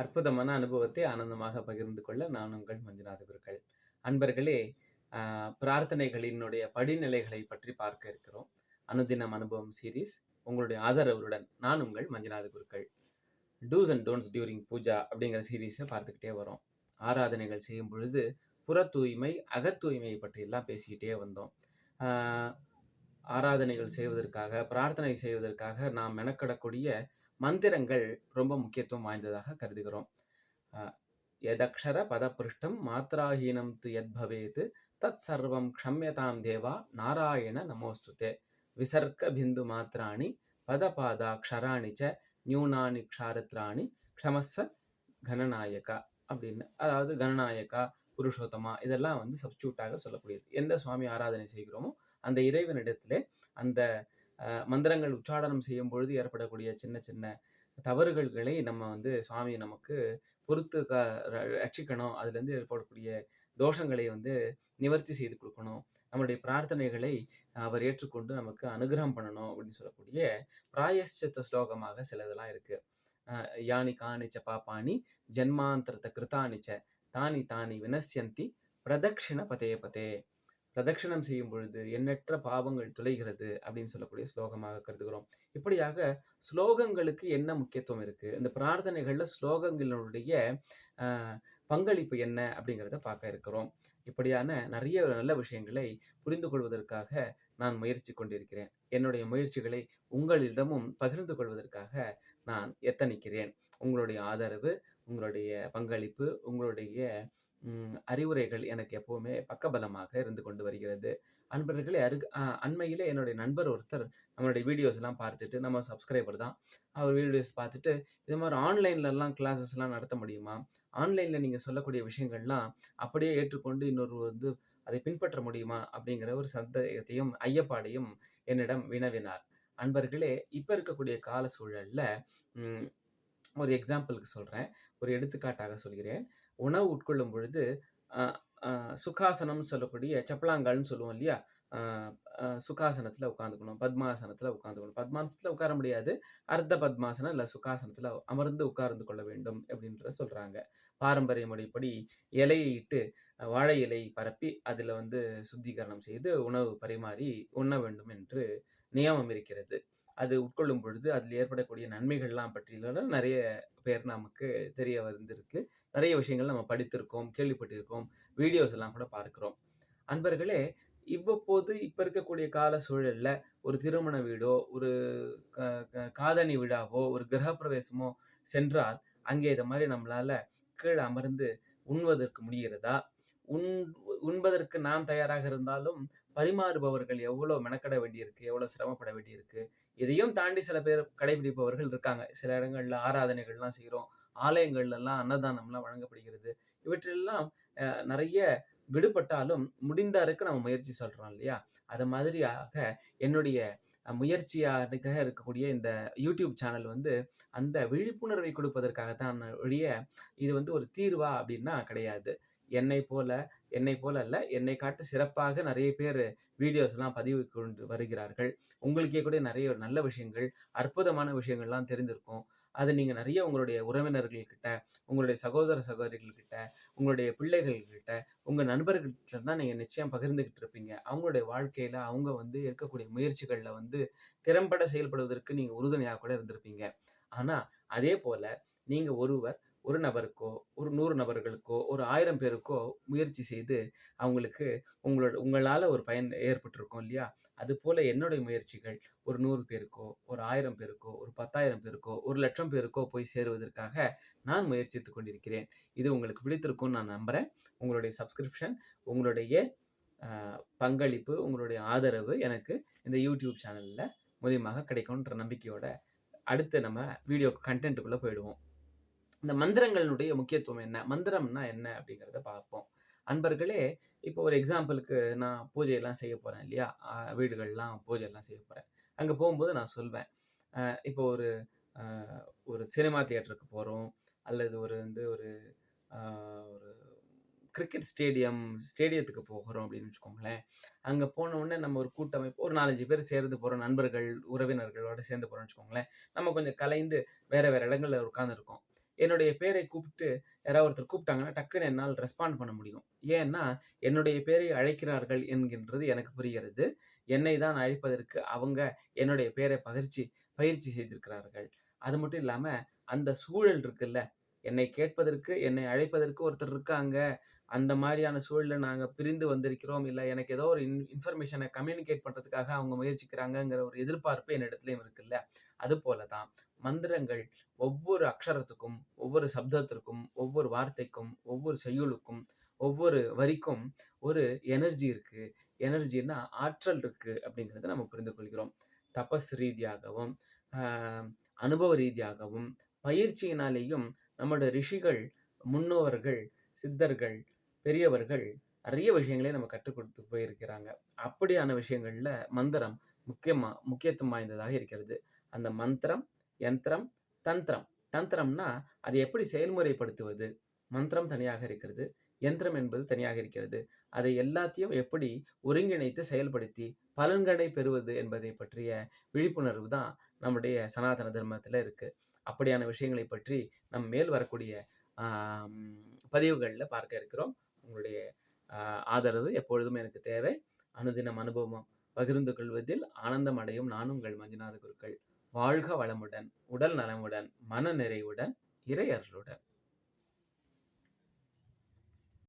அற்புதமான அனுபவத்தை ஆனந்தமாக பகிர்ந்து கொள்ள நான் உங்கள் மஞ்சுநாத குருக்கள். அன்பர்களே பிரார்த்தனைகளினுடைய படிநிலைகளை பற்றி பார்க்க இருக்கிறோம். அனுதினம் அனுபவம் சீரீஸ் உங்களுடைய ஆதரவுடன் நான் உங்கள் Manjunatha Gurukkal. Do's and don'ts during puja அப்படிங்கிற சீரீஸை பார்த்துக்கிட்டே வரோம். ஆராதனைகள் செய்யும் பொழுது புற தூய்மை அகத்தூய்மையை பற்றியெல்லாம் பேசிக்கிட்டே வந்தோம். ஆராதனைகள் செய்வதற்காக பிரார்த்தனை செய்வதற்காக நாம் மெனக்கடக்கூடிய மந்திரங்கள் ரொம்ப முக்கியத்துவம் வாய்ந்ததாக கருதுகிறோம். எதக்ஷர பதபிருஷ்டம் மாத்ராஹீனம் து எத் பவேத் தத் சர்வம் க்ஷம்யதாம் தேவா நாராயண நமோஸ்துதே. விசர்க்க பிந்து மாத்திராணி பதபாதாக்ஷராணி ச நியூனானி க்ஷாரத்ராணி க்ஷமஸ்வ கணநாயகா அப்படின்னு. அதாவது கணநாயகா புருஷோத்தமா இதெல்லாம் வந்து சப்ஸ்டியூட்டாக சொல்லக்கூடியது. எந்த சுவாமி ஆராதனை செய்கிறோமோ அந்த இறைவனிடத்திலே அந்த மந்திரங்கள் உச்சாடனம் செய்யும் பொழுது ஏற்படக்கூடிய சின்ன சின்ன தவறுகள்களை நம்ம வந்து சுவாமி நமக்கு பொறுத்து க ர- ரட்சிக்கணும். அதுலேருந்து ஏற்படக்கூடிய தோஷங்களை வந்து நிவர்த்தி செய்து கொடுக்கணும். நம்முடைய பிரார்த்தனைகளை அவர் ஏற்றுக்கொண்டு நமக்கு அனுகிரகம் பண்ணணும் அப்படின்னு சொல்லக்கூடிய பிராயஷ்சித்த ஸ்லோகமாக சிலதெல்லாம் இருக்கு. யானி காணிச்ச பாப்பானி ஜென்மாந்திரத்தை கிருத்தானிச்ச தானி தானி வினசியந்தி பிரதக்ஷிண பதே பதே பிரதட்சிணம் செய்யும் பொழுது எண்ணற்ற பாவங்கள் துளைகிறது அப்படின்னு சொல்லக்கூடிய ஸ்லோகமாக கருதுகிறோம். இப்படியாக ஸ்லோகங்களுக்கு என்ன முக்கியத்துவம் இருக்கு? இந்த பிரார்த்தனைகள்ல ஸ்லோகங்களுடைய பங்களிப்பு என்ன அப்படிங்கிறத பார்க்க இருக்கிறோம். இப்படியான நிறைய நல்ல விஷயங்களை புரிந்து கொள்வதற்காக நான் முயற்சி கொண்டிருக்கிறேன். என்னுடைய முயற்சிகளை உங்களிடமும் பகிர்ந்து கொள்வதற்காக நான் எத்தனிக்கிறேன்? உங்களுடைய ஆதரவு உங்களுடைய பங்களிப்பு உங்களுடைய அறிவுரைகள் எனக்கு எப்பவுமே பக்கபலமாக இருந்து கொண்டு வருகிறது. அன்பர்களே அரு அண்மையிலே என்னுடைய நண்பர் ஒருத்தர் நம்மளுடைய வீடியோஸ் எல்லாம் பார்த்துட்டு நம்ம சப்ஸ்கிரைபர் தான். அவர் வீடியோஸ் பார்த்துட்டு இது மாதிரி ஆன்லைன்லலாம் கிளாஸஸ் எல்லாம் நடத்த முடியுமா? ஆன்லைனில் நீங்கள் சொல்லக்கூடிய விஷயங்கள்லாம் அப்படியே ஏற்றுக்கொண்டு இன்னொரு வந்து அதை பின்பற்ற முடியுமா? அப்படிங்கிற ஒரு சந்தேகத்தையும் ஐயப்பாடையும் என்னிடம் வினவினார். அன்பர்களே இப்போ இருக்கக்கூடிய கால சூழலில் ஒரு எக்ஸாம்பிளுக்கு சொல்கிறேன் ஒரு எடுத்துக்காட்டாக சொல்கிறேன். உணவு உட்கொள்ளும் பொழுது சுகாசனம்னு சொல்லக்கூடிய சப்பலாங்கால்னு சொல்லுவோம் இல்லையா? சுகாசனத்தில் உட்காந்துக்கணும் பத்மாசனத்தில் உட்காந்துக்கணும் பத்மாசனத்தில் உட்கார முடியாது. அர்த்த பத்மாசனம் இல்லை சுகாசனத்தில் அமர்ந்து உட்கார்ந்து கொள்ள வேண்டும் அப்படின்ற சொல்கிறாங்க பாரம்பரிய முறைப்படி இலையை இட்டு வாழை இலை பரப்பி அதில் வந்து சுத்திகரணம் செய்து உணவு பரிமாறி உண்ண வேண்டும் என்று நியமம் இருக்கிறது. அது உட்கொள்ளும் பொழுது அதில் ஏற்படக்கூடிய நன்மைகள்லாம் பற்றியெல்லாம் நிறைய பேர் நமக்கு தெரிய வந்திருக்கு. நிறைய விஷயங்கள் நம்ம படித்திருக்கோம் கேள்விப்பட்டிருக்கோம் வீடியோஸ் எல்லாம் கூட பார்க்குறோம். அன்பர்களே இவ்வப்போது இப்போ இருக்கக்கூடிய கால சூழலில் ஒரு திருமண வீடோ ஒரு க- க- காதணி விழாவோ ஒரு கிரகப்பிரவேசமோ சென்றால் அங்கே இதை மாதிரி நம்மளால் கீழே அமர்ந்து உண்வதற்கு முடிகிறதா? உண் உண்பதற்கு நாம் தயாராக இருந்தாலும் பரிமாறுபவர்கள் எவ்வளவு மெனக்கட வேண்டியிருக்கு எவ்வளவு சிரமப்பட வேண்டியிருக்கு இதையும் தாண்டி சில பேர் கடைபிடிப்பவர்கள் இருக்காங்க. சில இடங்கள்ல ஆராதனைகள்லாம் செய்கிறோம் ஆலயங்கள்ல எல்லாம் அன்னதானம்லாம் வழங்கப்படுகிறது. இவற்றிலெல்லாம் நிறைய விடுபட்டாலும் முடிந்தாருக்கு நம்ம முயற்சி சொல்றோம் இல்லையா? அது மாதிரியாக என்னுடைய முயற்சியாக இருக்கக்கூடிய இந்த யூடியூப் சேனல் வந்து அந்த விழிப்புணர்வை கொடுப்பதற்காக தான் ஒழிய இது வந்து ஒரு தீர்வா அப்படின்னா கிடையாது. என்னை போல என்னை போல அல்ல என்னை காட்டு சிறப்பாக நிறைய பேர் வீடியோஸ் எல்லாம் பதிவு கொண்டு வருகிறார்கள். உங்களுக்கே கூட நிறைய நல்ல விஷயங்கள் அற்புதமான விஷயங்கள்லாம் தெரிந்திருக்கும். அது நீங்கள் நிறைய உங்களுடைய உறவினர்கள்கிட்ட உங்களுடைய சகோதர சகோதரிகள்கிட்ட உங்களுடைய பிள்ளைகள்கிட்ட உங்கள் நண்பர்கள்கிட்ட தான் நீங்கள் நிச்சயம் பகிர்ந்துக்கிட்டு இருப்பீங்க. அவங்களுடைய வாழ்க்கையில் அவங்க வந்து இருக்கக்கூடிய முயற்சிகளில் வந்து திறம்பட செயல்படுவதற்கு நீங்கள் உறுதுணையாக கூட இருந்திருப்பீங்க. ஆனால் அதே போல் நீங்கள் ஒருவர் ஒரு நபருக்கோ ஒரு நூறு நபர்களுக்கோ ஒரு ஆயிரம் பேருக்கோ முயற்சி செய்து அவங்களுக்கு உங்களோட உங்களால் ஒரு பயன் ஏற்பட்டிருக்கும் இல்லையா? அது போல் என்னுடைய முயற்சிகள் ஒரு நூறு பேருக்கோ ஒரு ஆயிரம் பேருக்கோ ஒரு பத்தாயிரம் பேருக்கோ ஒரு லட்சம் பேருக்கோ போய் சேருவதற்காக நான் முயற்சித்துக் கொண்டிருக்கிறேன். இது உங்களுக்கு பிடித்திருக்கும்னு நான் நம்புகிறேன் உங்களுடைய சப்ஸ்கிரிப்ஷன் உங்களுடைய பங்களிப்பு உங்களுடைய ஆதரவு எனக்கு இந்த யூடியூப் சேனலில் மூலியமாக கிடைக்கும்ன்ற நம்பிக்கையோட அடுத்து நம்ம வீடியோ கண்டென்ட்டுக்குள்ளே போயிடுவோம். இந்த மந்திரங்களுடைய முக்கியத்துவம் என்ன? மந்திரம்னா என்ன அப்படிங்கிறத பார்ப்போம். அன்பர்களே இப்போ ஒரு எக்ஸாம்பிளுக்கு நான் பூஜையெல்லாம் செய்ய போகிறேன் இல்லையா? வீடுகள்லாம் பூஜையெல்லாம் செய்ய போகிறேன் அங்கே போகும்போது நான் சொல்வேன். இப்போ ஒரு ஒரு சினிமா தியேட்டருக்கு போகிறோம் அல்லது ஒரு வந்து ஒரு ஒரு கிரிக்கெட் ஸ்டேடியம் ஸ்டேடியத்துக்கு போகிறோம் அப்படின்னு வச்சுக்கோங்களேன். அங்கே போன உடனே நம்ம ஒரு கூட்டமைப்பு ஒரு நாலஞ்சு பேர் சேர்ந்து போகிறோம் நண்பர்கள் உறவினர்களோட சேர்ந்து போகிறோம்னு வச்சுக்கோங்களேன். நம்ம கொஞ்சம் கலைந்து வேறு வேறு இடங்களில் உட்காந்துருக்கோம் என்னுடைய பேரை கூப்பிட்டு யாராவது ஒருத்தர் கூப்பிட்டாங்கன்னா டக்குன்னு என்னால் ரெஸ்பாண்ட் பண்ண முடியும். ஏன்னா என்னுடைய பேரை அழைக்கிறார்கள் என்கின்றது எனக்கு புரிகிறது. என்னை தான் அழைப்பதற்கு அவங்க என்னுடைய பேரை பகிர்ச்சி பயிற்சி செய்திருக்கிறார்கள். அது மட்டும் இல்லாமல் அந்த சூழல் இருக்குல்ல. என்னை கேட்பதற்கு என்னை அழைப்பதற்கு ஒருத்தர் இருக்காங்க. அந்த மாதிரியான சூழல்ல நாங்கள் பிரிந்து வந்திருக்கிறோம். இல்லை எனக்கு ஏதோ ஒரு இன் இன்ஃபர்மேஷனை கம்யூனிகேட் பண்ணுறதுக்காக அவங்க முயற்சிக்கிறாங்கங்கிற ஒரு எதிர்பார்ப்பு என்னிடத்துலயும் இருக்குல்ல. அது போலதான் மந்திரங்கள் ஒவ்வொரு அக்ஷரத்துக்கும் ஒவ்வொரு சப்தத்திற்கும் ஒவ்வொரு வார்த்தைக்கும் ஒவ்வொரு செய்யுளுக்கும் ஒவ்வொரு வரிக்கும் ஒரு எனர்ஜி இருக்குது எனர்ஜின்னா ஆற்றல் இருக்குது அப்படிங்கிறத நம்ம புரிந்து கொள்கிறோம். தபஸ் ரீதியாகவும் அனுபவ ரீதியாகவும் பயிற்சியினாலேயும் நம்மளோட ரிஷிகள் முன்னோர்கள் சித்தர்கள் பெரியவர்கள் நிறைய விஷயங்களை நம்ம கற்றுக் கொடுத்து போயிருக்கிறாங்க. அப்படியான விஷயங்கள்ல மந்திரம் முக்கியமா முக்கியத்துவம் வாய்ந்ததாக இருக்கிறது. அந்த மந்திரம் யந்திரம் தந்திரம். தந்திரம்னா அதை எப்படி செயல்முறைப்படுத்துவது? மந்திரம் தனியாக இருக்கிறது யந்திரம் என்பது தனியாக இருக்கிறது. அதை எல்லாத்தையும் எப்படி ஒருங்கிணைத்து செயல்படுத்தி பலன்களை பெறுவது என்பதை பற்றிய விழிப்புணர்வு தான் நம்முடைய சனாதன தர்மத்தில் இருக்கு. அப்படியான விஷயங்களை பற்றி நம் மேல் வரக்கூடிய பதிவுகளில் பார்க்க இருக்கிறோம். உங்களுடைய ஆஹ், ஆதரவு எப்பொழுதும் எனக்கு தேவை. அனுதினம் அனுபவம் பகிர்ந்து கொள்வதில் ஆனந்தம் அடையும். நானும் உங்கள் மஞ்சுநாத குருக்கள் வாழ்க வளமுடன் உடல் நலமுடன் மன நிறைவுடன் இறையர்களுடன்